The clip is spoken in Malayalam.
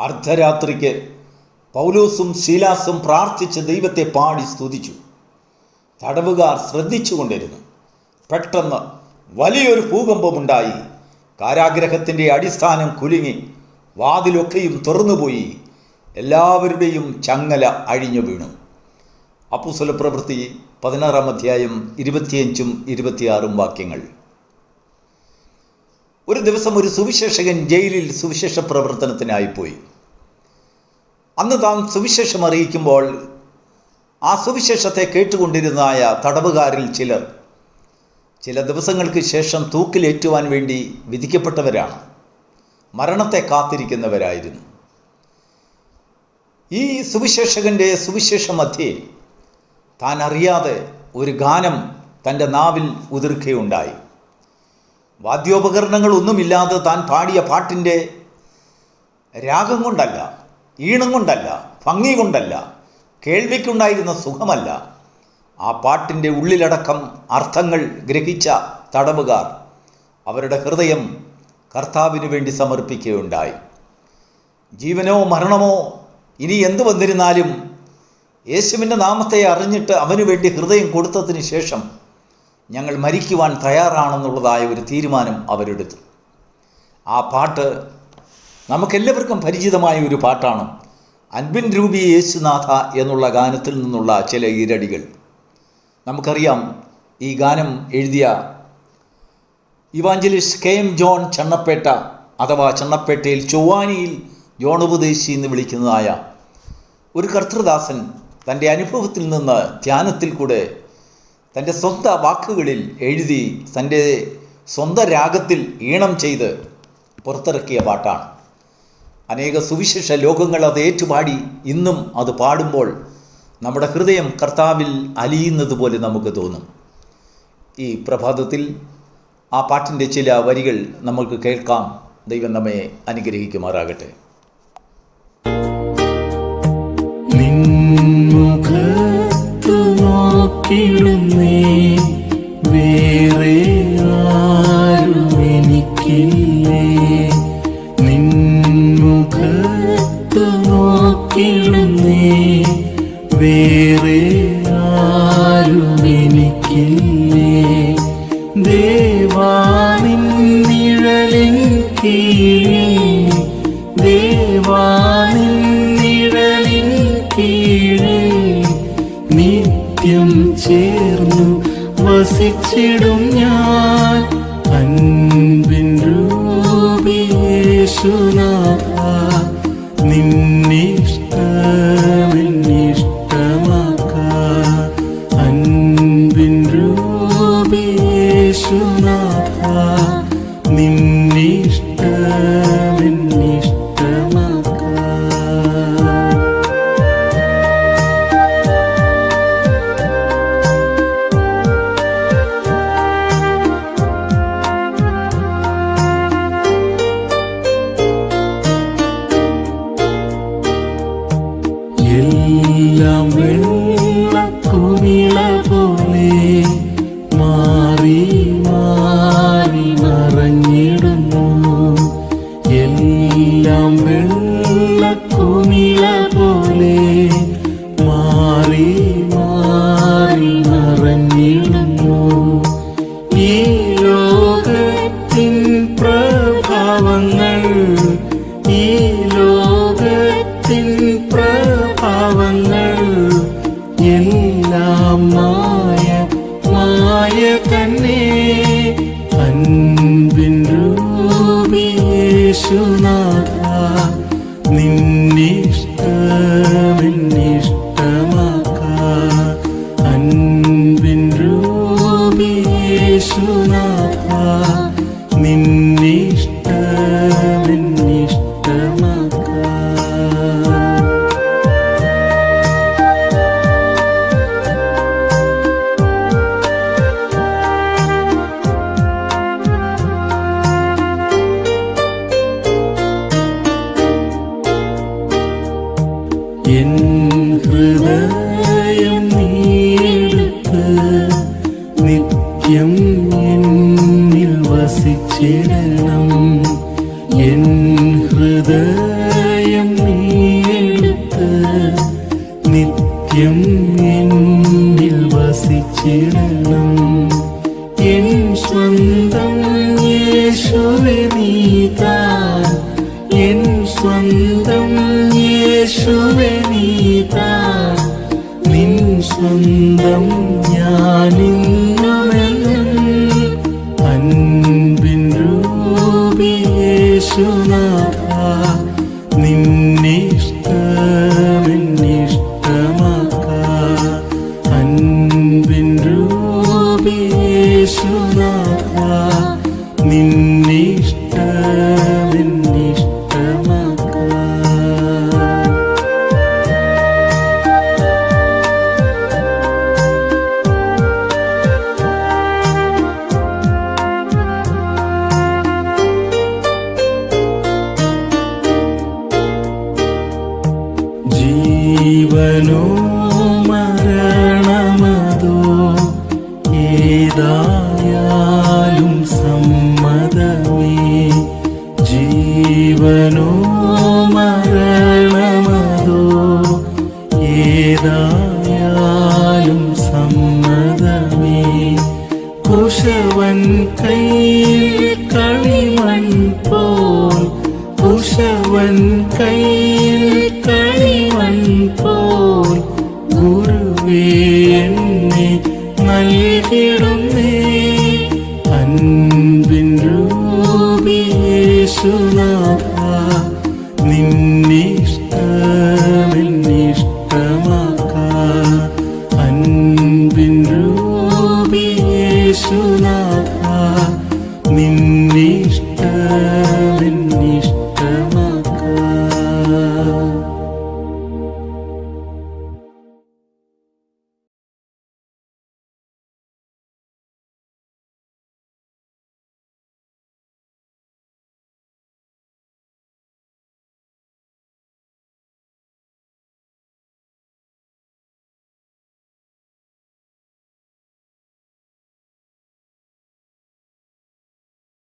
അർദ്ധരാത്രിക്ക് പൗലൂസും ശീലാസും പ്രാർത്ഥിച്ച് ദൈവത്തെ പാടി സ്തുതിച്ചു. തടവുകാർ ശ്രദ്ധിച്ചുകൊണ്ടിരുന്നു. പെട്ടെന്ന് വലിയൊരു ഭൂകമ്പമുണ്ടായി. കാരാഗ്രഹത്തിന്റെ അടിസ്ഥാനം കുലുങ്ങി. വാതിലൊക്കെയും തുറന്നുപോയി. എല്ലാവരുടെയും ചങ്ങല അഴിഞ്ഞു വീണു. അപ്പുസല പ്രവൃത്തി പതിനാറാം അധ്യായം ഇരുപത്തിയഞ്ചും ഇരുപത്തിയാറും വാക്യങ്ങൾ. ഒരു ദിവസം ഒരു സുവിശേഷകൻ ജയിലിൽ സുവിശേഷ പ്രവർത്തനത്തിനായി പോയി അന്ന് താൻ സുവിശേഷം അറിയിക്കുമ്പോൾ ആ സുവിശേഷത്തെ കേട്ടുകൊണ്ടിരുന്നതായ തടവുകാരിൽ ചിലർ ചില ദിവസങ്ങൾക്ക് ശേഷം തൂക്കിലേറ്റുവാൻ വേണ്ടി വിധിക്കപ്പെട്ടവരാണ്. മരണത്തെ കാത്തിരിക്കുന്നവരായിരുന്നു. ഈ സുവിശേഷകന്റെ സുവിശേഷ മധ്യേ താൻ അറിയാതെ ഒരു ഗാനം തന്റെ നാവിൽ ഉതിർക്കുകയുണ്ടായി. വാദ്യോപകരണങ്ങളൊന്നുമില്ലാതെ താൻ പാടിയ പാട്ടിന്റെ രാഗം കൊണ്ടല്ല ഈണം കൊണ്ടല്ല ഭംഗി കൊണ്ടല്ല കേൾവിക്കുണ്ടായിരുന്ന സുഖമല്ല. ആ പാട്ടിന്റെ ഉള്ളിലടക്കം അർത്ഥങ്ങൾ ഗ്രഹിച്ച തടവുകാർ അവരുടെ ഹൃദയം കർത്താവിന് വേണ്ടി സമർപ്പിക്കുകയുണ്ടായി. ജീവനോ മരണമോ ഇനി എന്തു വന്നിരുന്നാലും യേശുവിന്റെ നാമത്തെ അറിഞ്ഞിട്ട് അവനു വേണ്ടി ഹൃദയം കൊടുത്തതിന് ശേഷം ഞങ്ങൾ മരിക്കുവാൻ തയ്യാറാണെന്നുള്ളതായ ഒരു തീരുമാനം അവരെടുത്തു. ആ പാട്ട് നമുക്കെല്ലാവർക്കും പരിചിതമായ ഒരു പാട്ടാണ്. അൻപിൻ രൂപി യേശുനാഥ എന്നുള്ള ഗാനത്തിൽ നിന്നുള്ള ചില ഈരടികൾ. നമുക്കറിയാം ഈ ഗാനം എഴുതിയ evangelist K M John Channappetta അഥവാ ചണ്ണപ്പേട്ടയിൽ ചൊവ്വാനിയിൽ ജോൺ ഉപദേശി എന്ന് വിളിക്കുന്നതായ ഒരു കർത്തൃദാസൻ തന്റെ അനുഭവത്തിൽ നിന്ന് ധ്യാനത്തിൽ കൂടെ തന്റെ സ്വന്ത വാക്കുകളിൽ എഴുതി തന്റെ സ്വന്ത രാഗത്തിൽ ഈണം ചെയ്ത് പുറത്തിറക്കിയ പാട്ടാണ്. അനേക സുവിശേഷ ലോകങ്ങൾ അത് ഏറ്റുപാടി. ഇന്നും അത് പാടുമ്പോൾ നമ്മുടെ ഹൃദയം കർത്താവിൽ അലിയുന്നത് പോലെ നമുക്ക് തോന്നും. ഈ പ്രഭാതത്തിൽ ആ പാട്ടിന്റെ ചില വരികൾ നമുക്ക് കേൾക്കാം. ദൈവം നമ്മെ അനുഗ്രഹിക്കുമാറാകട്ടെ. നിൻമുഖത്തു നോക്കിടുന്നേ വേറെ ആരും എനിക്കില്ലേ ദേവാനിൻ നിഴലിൻ കീഴേ ദേവാനിൻ നിഴലിൻ കീഴേ നിത്യം ചേർന്നു വസിച്ചിടും ഞാൻ അൻപിൻ രൂപിയേശുനാഥ നിന്നിഷ്ടമെന്നിഷ്ടമാക്ക പ്രഭാവങ്ങൾ ഈ ലോകത്തിൻ പ്രഭാവങ്ങൾ എല്ലാം മായ മായ തന്നെ അൻപിൻ രൂപിയേശുനാഥ നിന്നിഷ്ടമെന്നിഷ്ടമാക്ക നിത്യം എന്നിൽ വസിച്ചിടണം. എൻ ഹൃദയം നീയെടുത്ത് നിത്യം എന്നിൽ വസിച്ചിടണം. എൻ സ്വന്തം യേശുവെ നീതാ എൻ സ്വന്തം യേശുവെ നീതാ നിൻ സ്വന്തം ഞാനിന്ന് ജീവനോ മരണമതോ ഏതായാലും സമ്മതമേ. ജീവനോ മരണമതോ ഏതായാലും